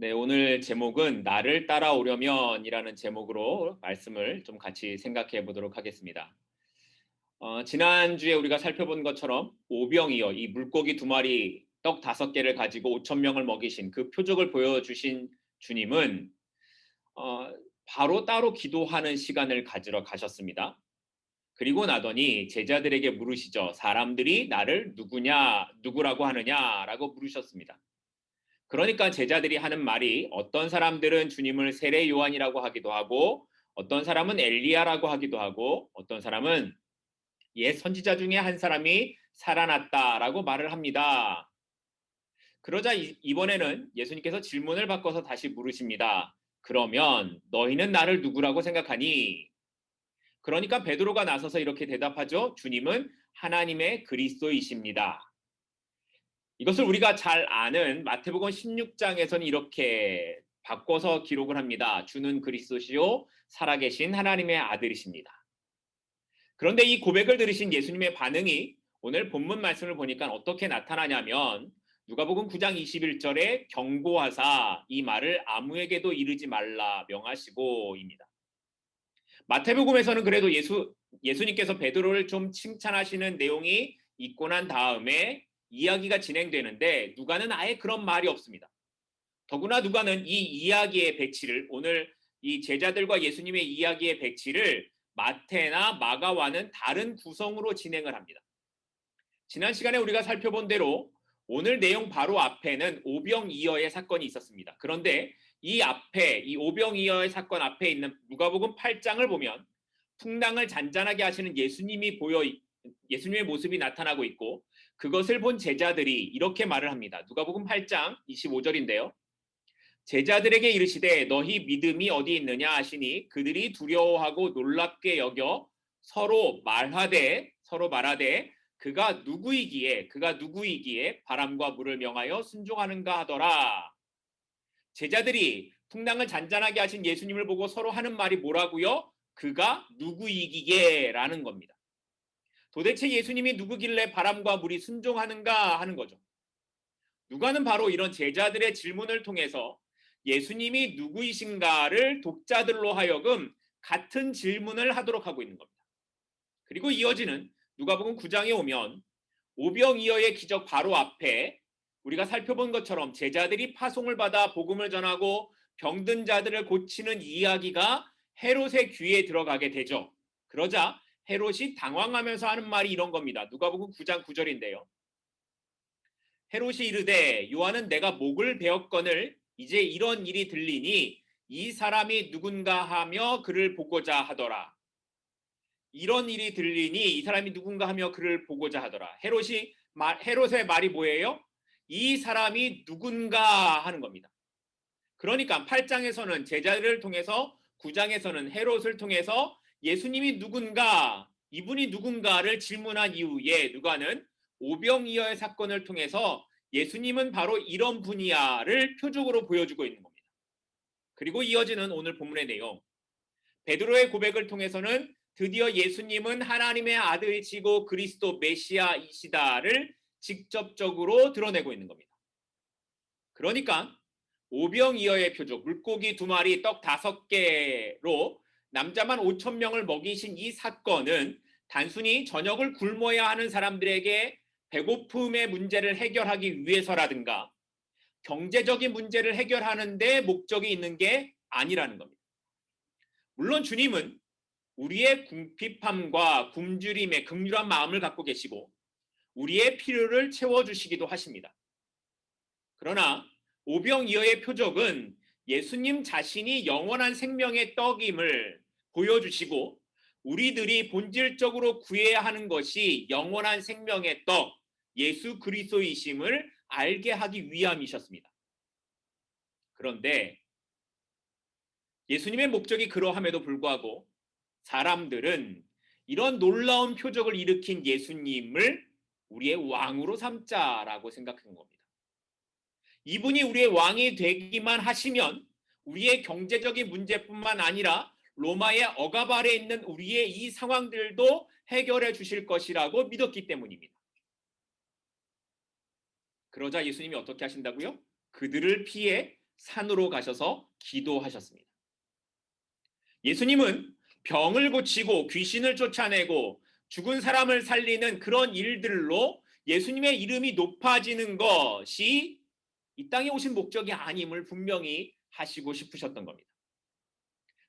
네, 오늘 제목은 나를 따라오려면이라는 제목으로 말씀을 좀 같이 생각해 보도록 하겠습니다. 어, 지난주에 우리가 살펴본 것처럼 오병이어 이 물고기 두 마리 떡 다섯 개를 가지고 5천 명을 먹이신 그 표적을 보여주신 주님은 어, 바로 따로 기도하는 시간을 가지러 가셨습니다. 그리고 나더니 제자들에게 물으시죠. 사람들이 나를 누구냐, 누구라고 하느냐라고 물으셨습니다. 그러니까 제자들이 하는 말이 어떤 사람들은 주님을 세례 요한이라고 하기도 하고 어떤 사람은 엘리야라고 하기도 하고 어떤 사람은 옛 선지자 중에 한 사람이 살아났다라고 말을 합니다. 그러자 이번에는 예수님께서 질문을 바꿔서 다시 물으십니다. 그러면 너희는 나를 누구라고 생각하니? 그러니까 베드로가 나서서 이렇게 대답하죠. 주님은 하나님의 그리스도이십니다. 이것을 우리가 잘 아는 마태복음 16장에서는 이렇게 바꿔서 기록을 합니다. 주는 그리스도시요 살아계신 하나님의 아들이십니다. 그런데 이 고백을 들으신 예수님의 반응이 오늘 본문 말씀을 보니까 어떻게 나타나냐면 누가복음 9장 21절에 경고하사 이 말을 아무에게도 이르지 말라 명하시고입니다. 마태복음에서는 그래도 예수 예수님께서 베드로를 좀 칭찬하시는 내용이 있고 난 다음에 이야기가 진행되는데 누가는 아예 그런 말이 없습니다. 더구나 누가는 이 이야기의 배치를 오늘 이 제자들과 예수님의 이야기의 배치를 마태나 마가와는 다른 구성으로 진행을 합니다. 지난 시간에 우리가 살펴본 대로 오늘 내용 바로 앞에는 오병이어의 사건이 있었습니다. 그런데 이 앞에 이 오병이어의 사건 앞에 있는 누가복음 8장을 보면 풍랑을 잔잔하게 하시는 예수님이 보여 예수님의 모습이 나타나고 있고 그것을 본 제자들이 이렇게 말을 합니다. 누가복음 8장 25절인데요. 제자들에게 이르시되 너희 믿음이 어디 있느냐 하시니 그들이 두려워하고 놀랍게 여겨 서로 말하되 서로 말하되 그가 누구이기에 그가 누구이기에 바람과 물을 명하여 순종하는가 하더라. 제자들이 풍랑을 잔잔하게 하신 예수님을 보고 서로 하는 말이 뭐라고요? 그가 누구이기에라는 겁니다. 도대체 예수님이 누구길래 바람과 물이 순종하는가 하는 거죠. 누가는 바로 이런 제자들의 질문을 통해서 예수님이 누구이신가를 독자들로 하여금 같은 질문을 하도록 하고 있는 겁니다. 그리고 이어지는 누가복음 9장에 오면 오병이어의 기적 바로 앞에 우리가 살펴본 것처럼 제자들이 파송을 받아 복음을 전하고 병든 자들을 고치는 이야기가 헤롯의 귀에 들어가게 되죠. 그러자 헤롯이 당황하면서 하는 말이 이런 겁니다. 누가복음 9장 9절인데요. 헤롯이 이르되 요한은 내가 목을 베었거늘 이제 이런 일이 들리니 이 사람이 누군가 하며 그를 보고자 하더라. 이런 일이 들리니 이 사람이 누군가 하며 그를 보고자 하더라. 헤롯이 말, 헤롯의 말이 뭐예요? 이 사람이 누군가 하는 겁니다. 그러니까 8장에서는 제자들을 통해서 9장에서는 헤롯을 통해서 예수님이 누군가, 이분이 누군가를 질문한 이후에 누가는 오병이어의 사건을 통해서 예수님은 바로 이런 분이야를 표적으로 보여주고 있는 겁니다. 그리고 이어지는 오늘 본문의 내용. 베드로의 고백을 통해서는 드디어 예수님은 하나님의 아들이시고 그리스도 메시아이시다를 직접적으로 드러내고 있는 겁니다. 그러니까 오병이어의 표적, 물고기 두 마리, 떡 다섯 개로 남자만 5천 명을 먹이신 이 사건은 단순히 저녁을 굶어야 하는 사람들에게 배고픔의 문제를 해결하기 위해서라든가 경제적인 문제를 해결하는 데 목적이 있는 게 아니라는 겁니다. 물론 주님은 우리의 궁핍함과 굶주림에 극률한 마음을 갖고 계시고 우리의 필요를 채워주시기도 하십니다. 그러나 오병이어의 표적은 예수님 자신이 영원한 생명의 떡임을 보여주시고 우리들이 본질적으로 구해야 하는 것이 영원한 생명의 떡, 예수 그리스도이심을 알게 하기 위함이셨습니다. 그런데 예수님의 목적이 그러함에도 불구하고 사람들은 이런 놀라운 표적을 일으킨 예수님을 우리의 왕으로 삼자라고 생각한 겁니다. 이분이 우리의 왕이 되기만 하시면 우리의 경제적인 문제뿐만 아니라 로마의 억압 아래 있는 우리의 이 상황들도 해결해 주실 것이라고 믿었기 때문입니다. 그러자 예수님이 어떻게 하신다고요? 그들을 피해 산으로 가셔서 기도하셨습니다. 예수님은 병을 고치고 귀신을 쫓아내고 죽은 사람을 살리는 그런 일들로 예수님의 이름이 높아지는 것이 이 땅에 오신 목적이 아님을 분명히 하시고 싶으셨던 겁니다.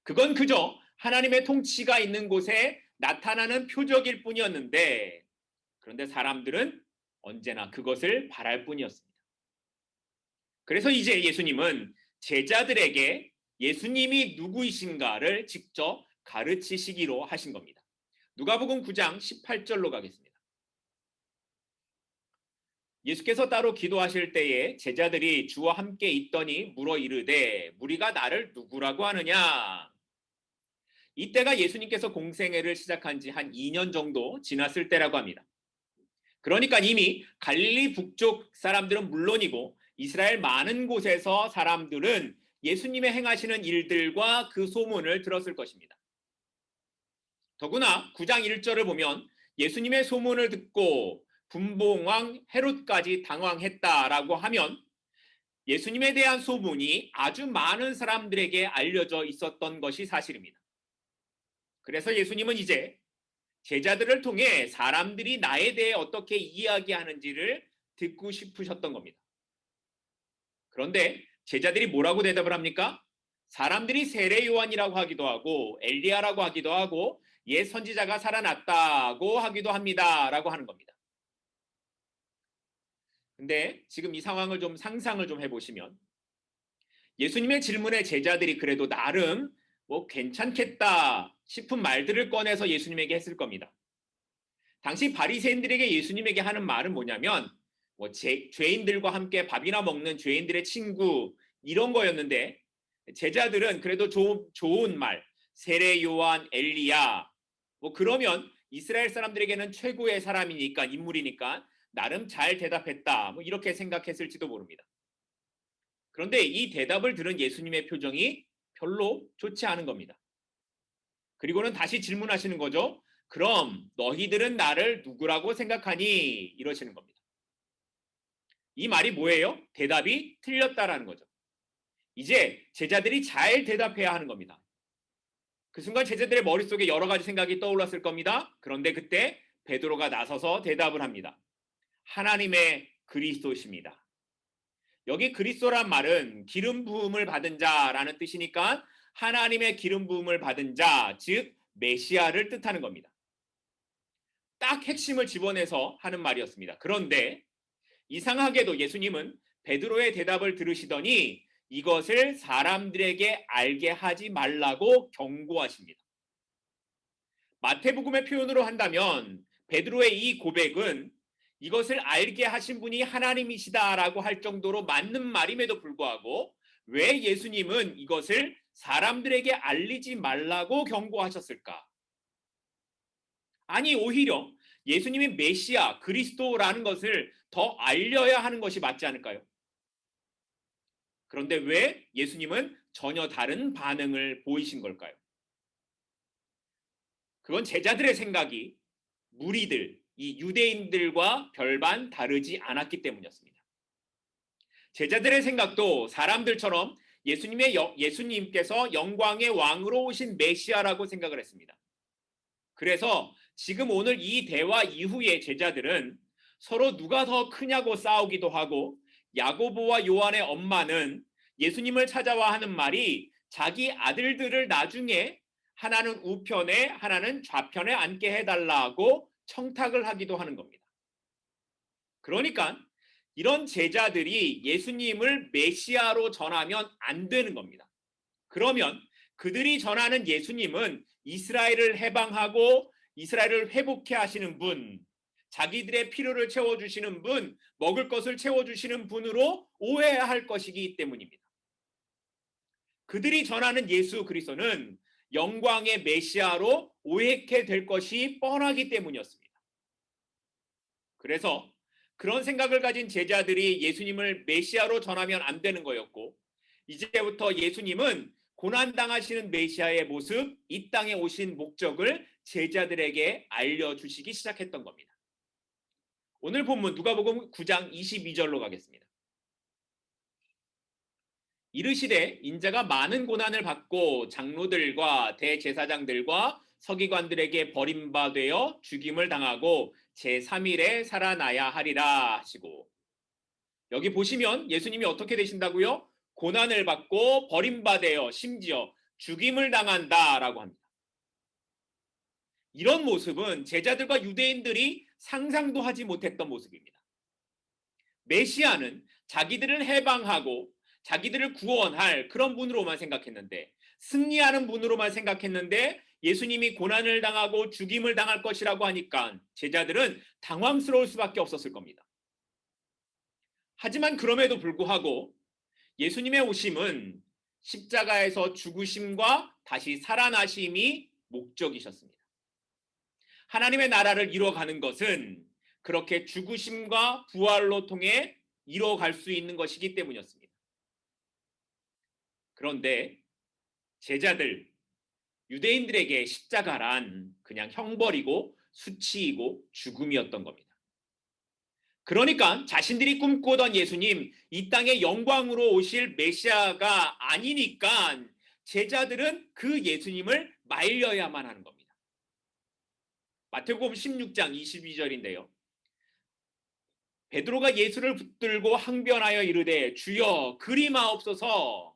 그건 그저 하나님의 통치가 있는 곳에 나타나는 표적일 뿐이었는데 그런데 사람들은 언제나 그것을 바랄 뿐이었습니다. 그래서 이제 예수님은 제자들에게 예수님이 누구이신가를 직접 가르치시기로 하신 겁니다. 누가복음 9장 18절로 가겠습니다. 예수께서 따로 기도하실 때에 제자들이 주와 함께 있더니 물어 이르되 무리가 나를 누구라고 하느냐 이때가 예수님께서 공생애를 시작한 지 한 2년 정도 지났을 때라고 합니다. 그러니까 이미 갈릴리 북쪽 사람들은 물론이고 이스라엘 많은 곳에서 사람들은 예수님의 행하시는 일들과 그 소문을 들었을 것입니다. 더구나 9장 1절을 보면 예수님의 소문을 듣고 분봉왕 헤롯까지 당황했다라고 하면 예수님에 대한 소문이 아주 많은 사람들에게 알려져 있었던 것이 사실입니다. 그래서 예수님은 이제 제자들을 통해 사람들이 나에 대해 어떻게 이야기하는지를 듣고 싶으셨던 겁니다. 그런데 제자들이 뭐라고 대답을 합니까? 사람들이 세례 요한이라고 하기도 하고 엘리야라고 하기도 하고 옛 선지자가 살아났다고 하기도 합니다라고 하는 겁니다. 근데 지금 이 상황을 좀 상상을 좀 해보시면 예수님의 질문에 제자들이 그래도 나름 뭐 괜찮겠다 싶은 말들을 꺼내서 예수님에게 했을 겁니다. 당시 바리새인들에게 예수님에게 하는 말은 뭐냐면 뭐 제, 죄인들과 함께 밥이나 먹는 죄인들의 친구 이런 거였는데 제자들은 그래도 조, 좋은 말 세례 요한 엘리야 뭐 그러면 이스라엘 사람들에게는 최고의 사람이니까 인물이니까 나름 잘 대답했다 뭐 이렇게 생각했을지도 모릅니다. 그런데 이 대답을 들은 예수님의 표정이 별로 좋지 않은 겁니다. 그리고는 다시 질문하시는 거죠. 그럼 너희들은 나를 누구라고 생각하니? 이러시는 겁니다. 이 말이 뭐예요? 대답이 틀렸다라는 거죠. 이제 제자들이 잘 대답해야 하는 겁니다. 그 순간 제자들의 머릿속에 여러 가지 생각이 떠올랐을 겁니다. 그런데 그때 베드로가 나서서 대답을 합니다. 하나님의 그리스도십니다. 여기 그리스도란 말은 기름 부음을 받은 자라는 뜻이니까 하나님의 기름 부음을 받은 자, 즉 메시아를 뜻하는 겁니다. 딱 핵심을 집어내서 하는 말이었습니다. 그런데 이상하게도 예수님은 베드로의 대답을 들으시더니 이것을 사람들에게 알게 하지 말라고 경고하십니다. 마태복음의 표현으로 한다면 베드로의 이 고백은 이것을 알게 하신 분이 하나님이시다라고 할 정도로 맞는 말임에도 불구하고 왜 예수님은 이것을 사람들에게 알리지 말라고 경고하셨을까? 아니, 오히려 예수님이 메시아, 그리스도라는 것을 더 알려야 하는 것이 맞지 않을까요? 그런데 왜 예수님은 전혀 다른 반응을 보이신 걸까요? 그건 제자들의 생각이 무리들, 이 유대인들과 별반 다르지 않았기 때문이었습니다. 제자들의 생각도 사람들처럼 예수님의 예수님께서 영광의 왕으로 오신 메시아라고 생각을 했습니다. 그래서 지금 오늘 이 대화 이후에 제자들은 서로 누가 더 크냐고 싸우기도 하고 야고보와 요한의 엄마는 예수님을 찾아와 하는 말이 자기 아들들을 나중에 하나는 우편에 하나는 좌편에 앉게 해달라고 청탁을 하기도 하는 겁니다. 그러니까 이런 제자들이 예수님을 메시아로 전하면 안 되는 겁니다. 그러면 그들이 전하는 예수님은 이스라엘을 해방하고 이스라엘을 회복해 하시는 분, 자기들의 필요를 채워주시는 분, 먹을 것을 채워주시는 분으로 오해할 것이기 때문입니다. 그들이 전하는 예수 그리스도는 영광의 메시아로 오해케 될 것이 뻔하기 때문이었습니다. 그래서 그런 생각을 가진 제자들이 예수님을 메시아로 전하면 안 되는 거였고 이제부터 예수님은 고난 당하시는 메시아의 모습, 이 땅에 오신 목적을 제자들에게 알려 주시기 시작했던 겁니다. 오늘 본문 누가복음 9장 22절로 가겠습니다. 이르시되 인자가 많은 고난을 받고 장로들과 대제사장들과 서기관들에게 버림받되어 죽임을 당하고 제3일에 살아나야 하리라 하시고 여기 보시면 예수님이 어떻게 되신다고요? 고난을 받고 버림받되어 심지어 죽임을 당한다라고 합니다. 이런 모습은 제자들과 유대인들이 상상도 하지 못했던 모습입니다. 메시아는 자기들을 해방하고 자기들을 구원할 그런 분으로만 생각했는데 승리하는 분으로만 생각했는데 예수님이 고난을 당하고 죽임을 당할 것이라고 하니까 제자들은 당황스러울 수밖에 없었을 겁니다. 하지만 그럼에도 불구하고 예수님의 오심은 십자가에서 죽으심과 다시 살아나심이 목적이셨습니다. 하나님의 나라를 이뤄가는 것은 그렇게 죽으심과 부활로 통해 이뤄갈 수 있는 것이기 때문이었습니다. 그런데 제자들, 유대인들에게 십자가란 그냥 형벌이고 수치이고 죽음이었던 겁니다. 그러니까 자신들이 꿈꾸던 예수님, 이 땅에 영광으로 오실 메시아가 아니니까 제자들은 그 예수님을 말려야만 하는 겁니다. 마태복음 16장 22절인데요. 베드로가 예수를 붙들고 항변하여 이르되 주여 그리마옵소서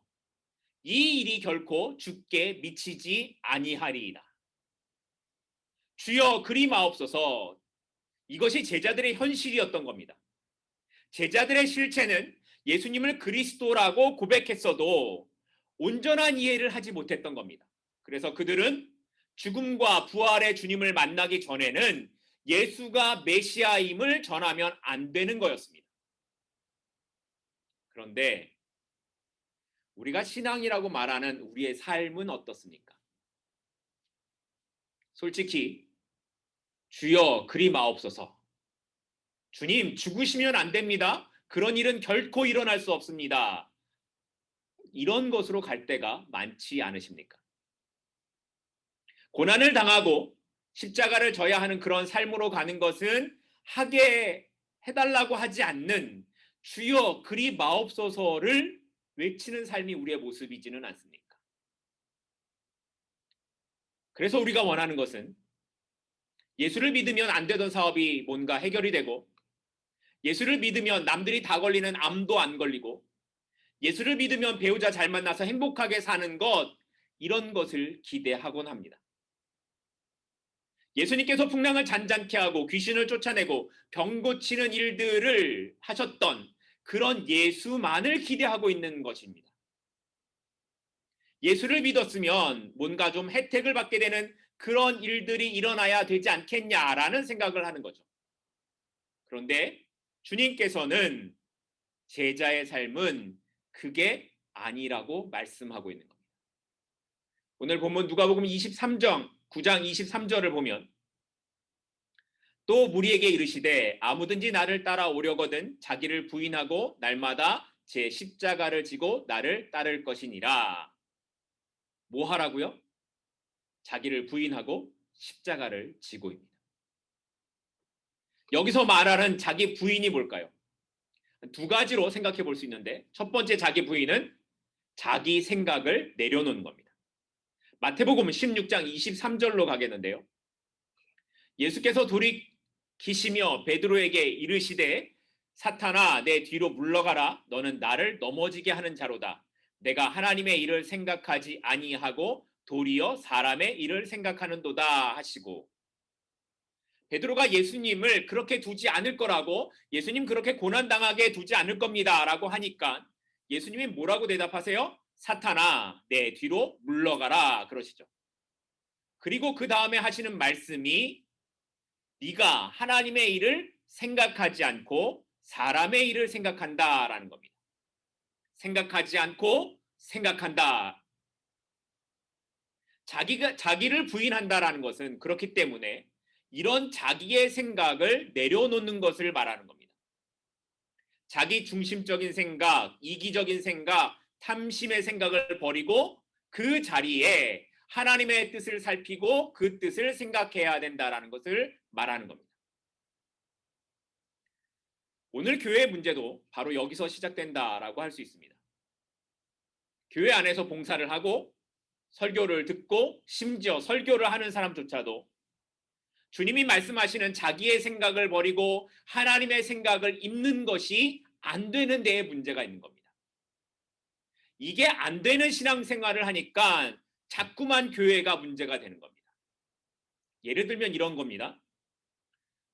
이 일이 결코 죽게 미치지 아니하리이다. 주여 그리 마옵소서 이것이 제자들의 현실이었던 겁니다. 제자들의 실체는 예수님을 그리스도라고 고백했어도 온전한 이해를 하지 못했던 겁니다. 그래서 그들은 죽음과 부활의 주님을 만나기 전에는 예수가 메시아임을 전하면 안 되는 거였습니다. 그런데 우리가 신앙이라고 말하는 우리의 삶은 어떻습니까? 솔직히 주여 그리 마옵소서. 주님 죽으시면 안 됩니다. 그런 일은 결코 일어날 수 없습니다. 이런 것으로 갈 때가 많지 않으십니까? 고난을 당하고 십자가를 져야 하는 그런 삶으로 가는 것은 하게 해달라고 하지 않는 주여 그리 마옵소서를 외치는 삶이 우리의 모습이지는 않습니까? 그래서 우리가 원하는 것은 예수를 믿으면 안 되던 사업이 뭔가 해결이 되고 예수를 믿으면 남들이 다 걸리는 암도 안 걸리고 예수를 믿으면 배우자 잘 만나서 행복하게 사는 것 이런 것을 기대하곤 합니다. 예수님께서 풍랑을 잔잔케 하고 귀신을 쫓아내고 병 고치는 일들을 하셨던 그런 예수만을 기대하고 있는 것입니다. 예수를 믿었으면 뭔가 좀 혜택을 받게 되는 그런 일들이 일어나야 되지 않겠냐라는 생각을 하는 거죠. 그런데 주님께서는 제자의 삶은 그게 아니라고 말씀하고 있는 겁니다. 오늘 본문 누가복음 23장 9장 23절을 보면 또 무리에게 이르시되 아무든지 나를 따라오려거든 자기를 부인하고 날마다 제 십자가를 지고 나를 따를 것이니라. 뭐 하라고요? 자기를 부인하고 십자가를 지고입니다. 여기서 말하는 자기 부인이 뭘까요? 두 가지로 생각해 볼 수 있는데 첫 번째 자기 부인은 자기 생각을 내려놓는 겁니다. 마태복음 16장 23절로 가겠는데요. 예수께서 돌이 키시며 베드로에게 이르시되 사탄아 내 뒤로 물러가라 너는 나를 넘어지게 하는 자로다. 내가 하나님의 일을 생각하지 아니하고 도리어 사람의 일을 생각하는도다 하시고 베드로가 예수님을 그렇게 두지 않을 거라고 예수님 그렇게 고난 당하게 두지 않을 겁니다 라고 하니까 예수님이 뭐라고 대답하세요? 사탄아 내 뒤로 물러가라 그러시죠. 그리고 그 다음에 하시는 말씀이 네가 하나님의 일을 생각하지 않고 사람의 일을 생각한다라는 겁니다. 생각하지 않고 생각한다. 자기가 자기를 부인한다라는 것은 그렇기 때문에 이런 자기의 생각을 내려놓는 것을 말하는 겁니다. 자기 중심적인 생각, 이기적인 생각, 탐심의 생각을 버리고 그 자리에 하나님의 뜻을 살피고 그 뜻을 생각해야 된다라는 것을 말하는 겁니다. 오늘 교회의 문제도 바로 여기서 시작된다라고 할 수 있습니다. 교회 안에서 봉사를 하고 설교를 듣고 심지어 설교를 하는 사람조차도 주님이 말씀하시는 자기의 생각을 버리고 하나님의 생각을 입는 것이 안 되는 데에 문제가 있는 겁니다. 이게 안 되는 신앙생활을 하니까 자꾸만 교회가 문제가 되는 겁니다. 예를 들면 이런 겁니다.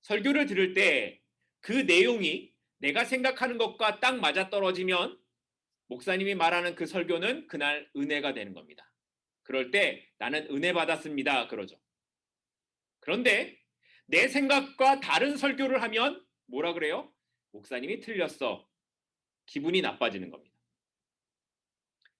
설교를 들을 때 그 내용이 내가 생각하는 것과 딱 맞아떨어지면 목사님이 말하는 그 설교는 그날 은혜가 되는 겁니다. 그럴 때 나는 은혜 받았습니다. 그러죠. 그런데 내 생각과 다른 설교를 하면 뭐라 그래요? 목사님이 틀렸어. 기분이 나빠지는 겁니다.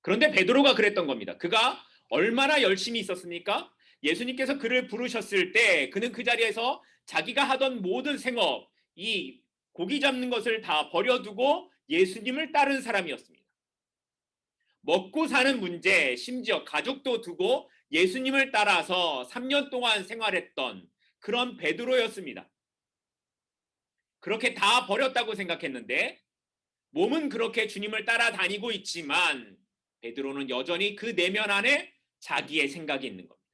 그런데 베드로가 그랬던 겁니다. 그가 얼마나 열심히 있었습니까? 예수님께서 그를 부르셨을 때 그는 그 자리에서 자기가 하던 모든 생업, 이 고기 잡는 것을 다 버려두고 예수님을 따른 사람이었습니다. 먹고 사는 문제, 심지어 가족도 두고 예수님을 따라서 3년 동안 생활했던 그런 베드로였습니다. 그렇게 다 버렸다고 생각했는데 몸은 그렇게 주님을 따라다니고 있지만 베드로는 여전히 그 내면 안에 자기의 생각이 있는 겁니다.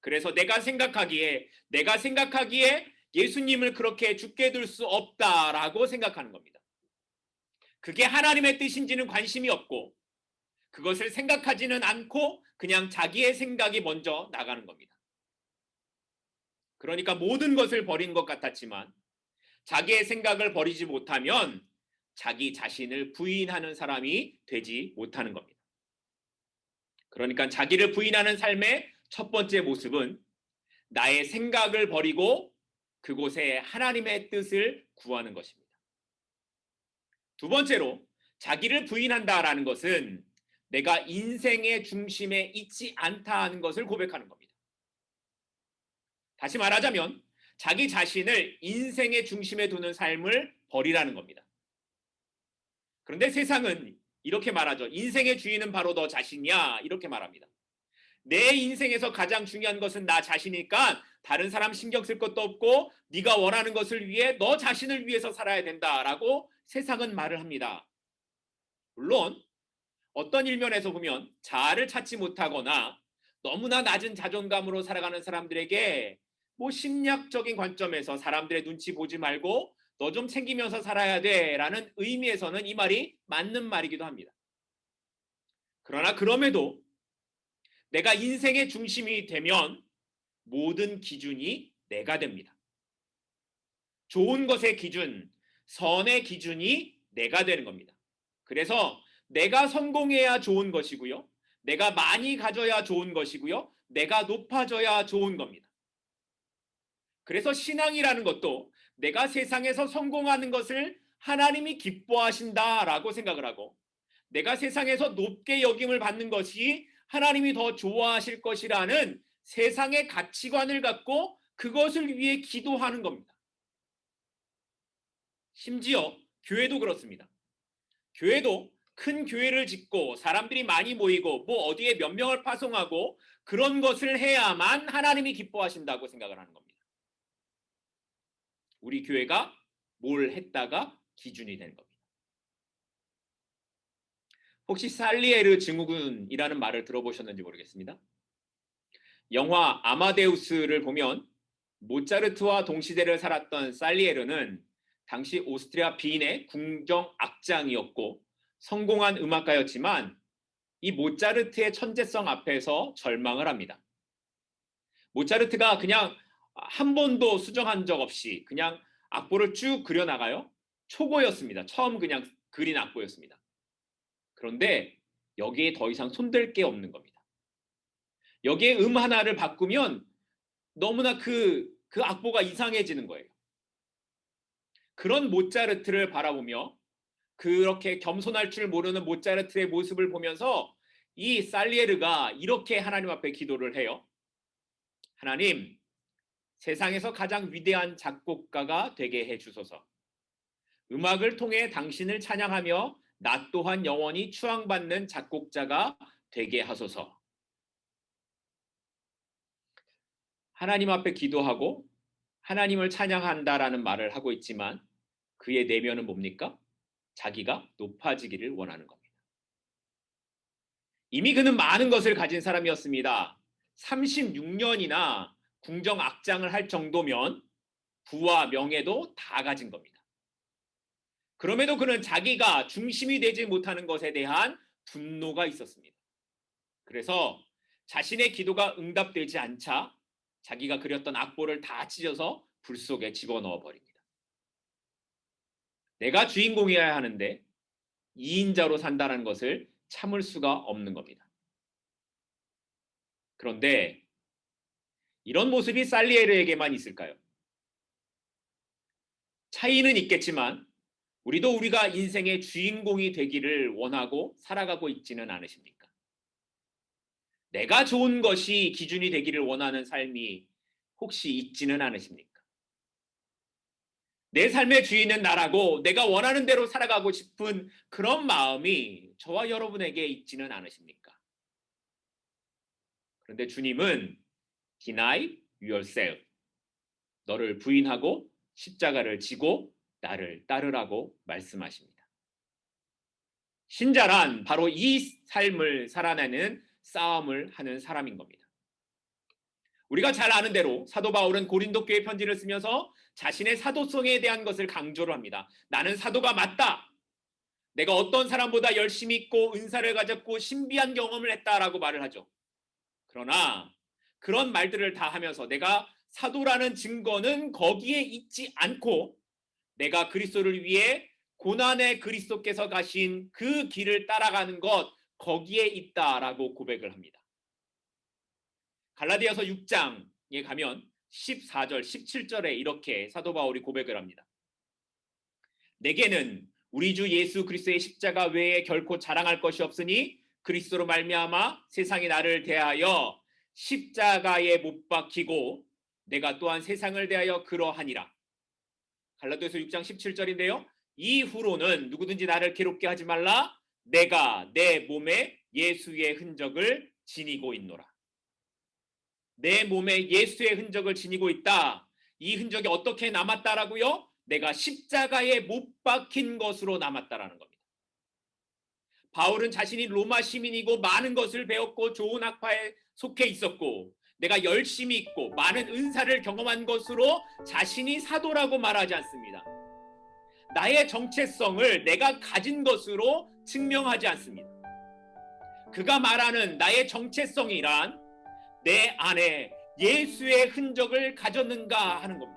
그래서 내가 생각하기에 내가 생각하기에 예수님을 그렇게 죽게 둘 수 없다라고 생각하는 겁니다. 그게 하나님의 뜻인지는 관심이 없고 그것을 생각하지는 않고 그냥 자기의 생각이 먼저 나가는 겁니다. 그러니까 모든 것을 버린 것 같았지만 자기의 생각을 버리지 못하면 자기 자신을 부인하는 사람이 되지 못하는 겁니다. 그러니까 자기를 부인하는 삶의 첫 번째 모습은 나의 생각을 버리고 그곳에 하나님의 뜻을 구하는 것입니다. 두 번째로 자기를 부인한다라는 것은 내가 인생의 중심에 있지 않다 하는 것을 고백하는 겁니다. 다시 말하자면 자기 자신을 인생의 중심에 두는 삶을 버리라는 겁니다. 그런데 세상은 이렇게 말하죠. 인생의 주인은 바로 너 자신이야. 이렇게 말합니다. 내 인생에서 가장 중요한 것은 나 자신이니까 다른 사람 신경 쓸 것도 없고 네가 원하는 것을 위해 너 자신을 위해서 살아야 된다라고 세상은 말을 합니다. 물론 어떤 일면에서 보면 자아를 찾지 못하거나 너무나 낮은 자존감으로 살아가는 사람들에게 뭐 심리학적인 관점에서 사람들의 눈치 보지 말고 너 좀 챙기면서 살아야 돼라는 의미에서는 이 말이 맞는 말이기도 합니다. 그러나 그럼에도 내가 인생의 중심이 되면 모든 기준이 내가 됩니다. 좋은 것의 기준, 선의 기준이 내가 되는 겁니다. 그래서 내가 성공해야 좋은 것이고요. 내가 많이 가져야 좋은 것이고요. 내가 높아져야 좋은 겁니다. 그래서 신앙이라는 것도 내가 세상에서 성공하는 것을 하나님이 기뻐하신다라고 생각을 하고 내가 세상에서 높게 여김을 받는 것이 하나님이 더 좋아하실 것이라는 세상의 가치관을 갖고 그것을 위해 기도하는 겁니다. 심지어 교회도 그렇습니다. 교회도 큰 교회를 짓고 사람들이 많이 모이고 뭐 어디에 몇 명을 파송하고 그런 것을 해야만 하나님이 기뻐하신다고 생각을 하는 겁니다. 우리 교회가 뭘 했다가 기준이 되는 겁니다. 혹시 살리에르 증후군이라는 말을 들어보셨는지 모르겠습니다. 영화 아마데우스를 보면 모차르트와 동시대를 살았던 살리에르는 당시 오스트리아 비인의 궁정 악장이었고 성공한 음악가였지만 이 모차르트의 천재성 앞에서 절망을 합니다. 모차르트가 그냥 한 번도 수정한 적 없이 그냥 악보를 쭉 그려나가요. 초고였습니다. 처음 그냥 그린 악보였습니다. 그런데 여기에 더 이상 손댈 게 없는 겁니다. 여기에 음 하나를 바꾸면 너무나 그, 그 악보가 이상해지는 거예요. 그런 모차르트를 바라보며 그렇게 겸손할 줄 모르는 모차르트의 모습을 보면서 이 살리에르가 이렇게 하나님 앞에 기도를 해요. 하나님, 세상에서 가장 위대한 작곡가가 되게 해 주소서. 음악을 통해 당신을 찬양하며 나 또한 영원히 추앙받는 작곡자가 되게 하소서. 하나님 앞에 기도하고 하나님을 찬양한다라는 말을 하고 있지만 그의 내면은 뭡니까? 자기가 높아지기를 원하는 겁니다. 이미 그는 많은 것을 가진 사람이었습니다. 36년이나 궁정 악장을 할 정도면 부와 명예도 다 가진 겁니다. 그럼에도 그는 자기가 중심이 되지 못하는 것에 대한 분노가 있었습니다. 그래서 자신의 기도가 응답되지 않자 자기가 그렸던 악보를 다 찢어서 불 속에 집어넣어 버립니다. 내가 주인공이어야 하는데 2인자로 산다는 것을 참을 수가 없는 겁니다. 그런데 이런 모습이 살리에르에게만 있을까요? 차이는 있겠지만 우리도 우리가 인생의 주인공이 되기를 원하고 살아가고 있지는 않으십니까? 내가 좋은 것이 기준이 되기를 원하는 삶이 혹시 있지는 않으십니까? 내 삶의 주인은 나라고 내가 원하는 대로 살아가고 싶은 그런 마음이 저와 여러분에게 있지는 않으십니까? 그런데 주님은 deny yourself. 너를 부인하고 십자가를 지고 나를 따르라고 말씀하십니다. 신자란 바로 이 삶을 살아내는 싸움을 하는 사람인 겁니다. 우리가 잘 아는 대로 사도 바울은 고린도 교회 편지를 쓰면서 자신의 사도성에 대한 것을 강조를 합니다. 나는 사도가 맞다. 내가 어떤 사람보다 열심히 있고 은사를 가졌고 신비한 경험을 했다라고 말을 하죠. 그러나 그런 말들을 다 하면서 내가 사도라는 증거는 거기에 있지 않고 내가 그리스도를 위해 고난의 그리스도께서 가신 그 길을 따라가는 것 거기에 있다라고 고백을 합니다. 갈라디아서 6장에 가면 14절, 17절에 이렇게 사도 바울이 고백을 합니다. 내게는 우리 주 예수 그리스도의 십자가 외에 결코 자랑할 것이 없으니 그리스도로 말미암아 세상이 나를 대하여 십자가에 못 박히고 내가 또한 세상을 대하여 그러하니라. 갈라디아서 6장 17절인데요. 이후로는 누구든지 나를 괴롭게 하지 말라. 내가 내 몸에 예수의 흔적을 지니고 있노라. 내 몸에 예수의 흔적을 지니고 있다. 이 흔적이 어떻게 남았다라고요? 내가 십자가에 못 박힌 것으로 남았다라는 겁니다. 바울은 자신이 로마 시민이고 많은 것을 배웠고 좋은 학파에 속해 있었고 내가 열심히 있고 많은 은사를 경험한 것으로 자신이 사도라고 말하지 않습니다. 나의 정체성을 내가 가진 것으로 증명하지 않습니다. 그가 말하는 나의 정체성이란 내 안에 예수의 흔적을 가졌는가 하는 겁니다.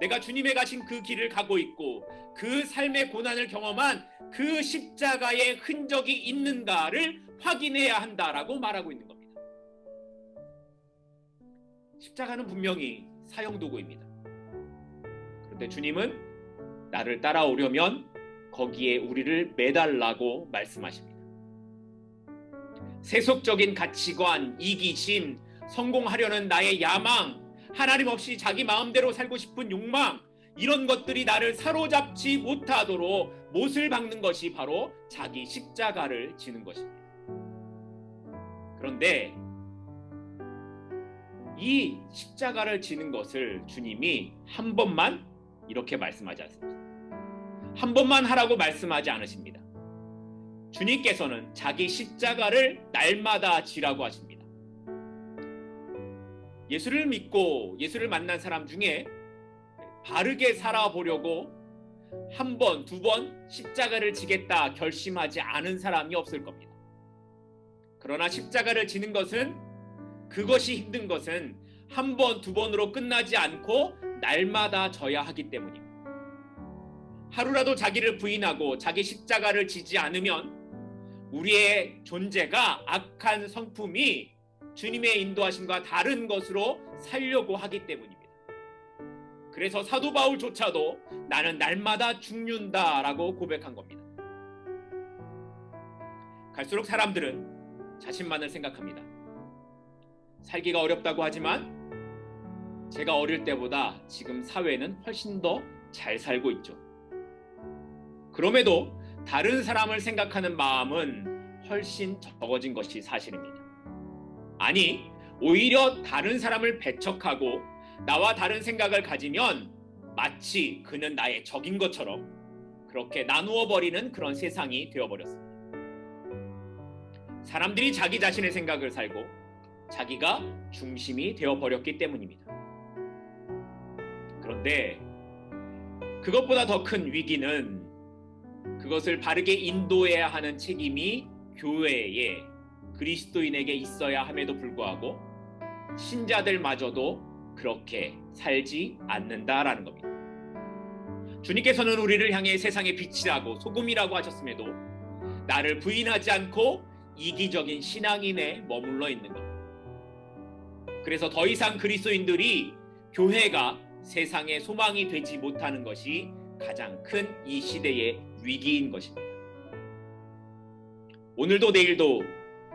내가 주님의 가신 그 길을 가고 있고 그 삶의 고난을 경험한 그 십자가의 흔적이 있는가를 확인해야 한다라고 말하고 있는 겁니다. 십자가는 분명히 사형 도구입니다. 그런데 주님은 나를 따라오려면 거기에 우리를 매달라고 말씀하십니다. 세속적인 가치관, 이기심, 성공하려는 나의 야망, 하나님 없이 자기 마음대로 살고 싶은 욕망, 이런 것들이 나를 사로잡지 못하도록 못을 박는 것이 바로 자기 십자가를 지는 것입니다. 그런데 이 십자가를 지는 것을 주님이 한 번만 이렇게 말씀하지 않습니다. 한 번만 하라고 말씀하지 않으십니다. 주님께서는 자기 십자가를 날마다 지라고 하십니다. 예수를 믿고 예수를 만난 사람 중에 바르게 살아보려고 한 번, 두 번 십자가를 지겠다 결심하지 않은 사람이 없을 겁니다. 그러나 십자가를 지는 것은 그것이 힘든 것은 한 번, 두 번으로 끝나지 않고 날마다 져야 하기 때문입니다. 하루라도 자기를 부인하고 자기 십자가를 지지 않으면 우리의 존재가 악한 성품이 주님의 인도하심과 다른 것으로 살려고 하기 때문입니다. 그래서 사도 바울조차도 나는 날마다 죽는다라고 고백한 겁니다. 갈수록 사람들은 자신만을 생각합니다. 살기가 어렵다고 하지만 제가 어릴 때보다 지금 사회는 훨씬 더 잘 살고 있죠. 그럼에도 다른 사람을 생각하는 마음은 훨씬 적어진 것이 사실입니다. 아니, 오히려 다른 사람을 배척하고 나와 다른 생각을 가지면 마치 그는 나의 적인 것처럼 그렇게 나누어 버리는 그런 세상이 되어 버렸습니다. 사람들이 자기 자신의 생각을 살고 자기가 중심이 되어 버렸기 때문입니다. 그런데 그것보다 더 큰 위기는 그것을 바르게 인도해야 하는 책임이 교회에 그리스도인에게 있어야 함에도 불구하고 신자들마저도 그렇게 살지 않는다라는 겁니다. 주님께서는 우리를 향해 세상의 빛이라고 소금이라고 하셨음에도 나를 부인하지 않고 이기적인 신앙인에 머물러 있는 겁니다. 그래서 더 이상 그리스도인들이 교회가 세상의 소망이 되지 못하는 것이 가장 큰 이 시대의 위기인 것입니다. 오늘도 내일도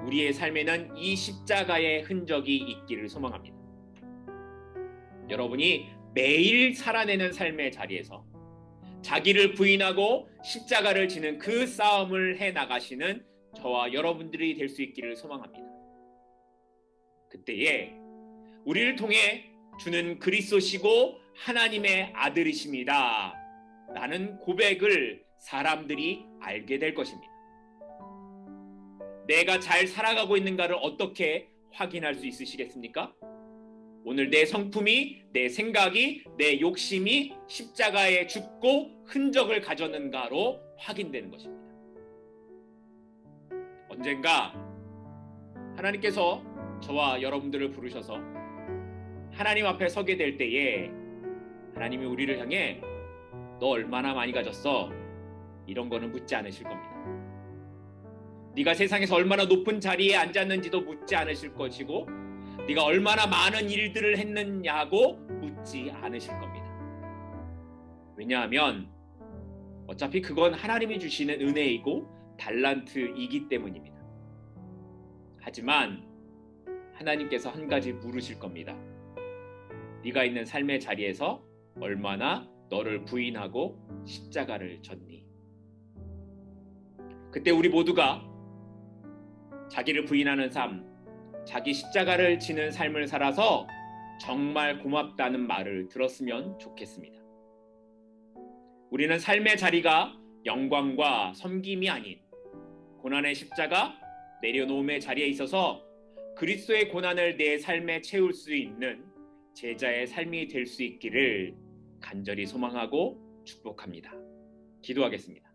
우리의 삶에는 이 십자가의 흔적이 있기를 소망합니다. 여러분이 매일 살아내는 삶의 자리에서 자기를 부인하고 십자가를 지는 그 싸움을 해 나가시는 저와 여러분들이 될 수 있기를 소망합니다. 그때에 우리를 통해 주는 그리스도시고 하나님의 아들이십니다. 라는 고백을 사람들이 알게 될 것입니다. 내가 잘 살아가고 있는가를 어떻게 확인할 수 있으시겠습니까? 오늘 내 성품이, 내 생각이, 내 욕심이 십자가에 죽고 흔적을 가졌는가로 확인되는 것입니다. 언젠가 하나님께서 저와 여러분들을 부르셔서 하나님 앞에 서게 될 때에 하나님이 우리를 향해 너 얼마나 많이 가졌어? 이런 거는 묻지 않으실 겁니다. 네가 세상에서 얼마나 높은 자리에 앉았는지도 묻지 않으실 것이고 네가 얼마나 많은 일들을 했느냐고 묻지 않으실 겁니다. 왜냐하면 어차피 그건 하나님이 주시는 은혜이고 달란트이기 때문입니다. 하지만 하나님께서 한 가지 물으실 겁니다. 네가 있는 삶의 자리에서 얼마나 너를 부인하고 십자가를 졌니? 그때 우리 모두가 자기를 부인하는 삶, 자기 십자가를 지는 삶을 살아서 정말 고맙다는 말을 들었으면 좋겠습니다. 우리는 삶의 자리가 영광과 섬김이 아닌 고난의 십자가 내려놓음의 자리에 있어서 그리스도의 고난을 내 삶에 채울 수 있는 제자의 삶이 될 수 있기를 간절히 소망하고 축복합니다. 기도하겠습니다.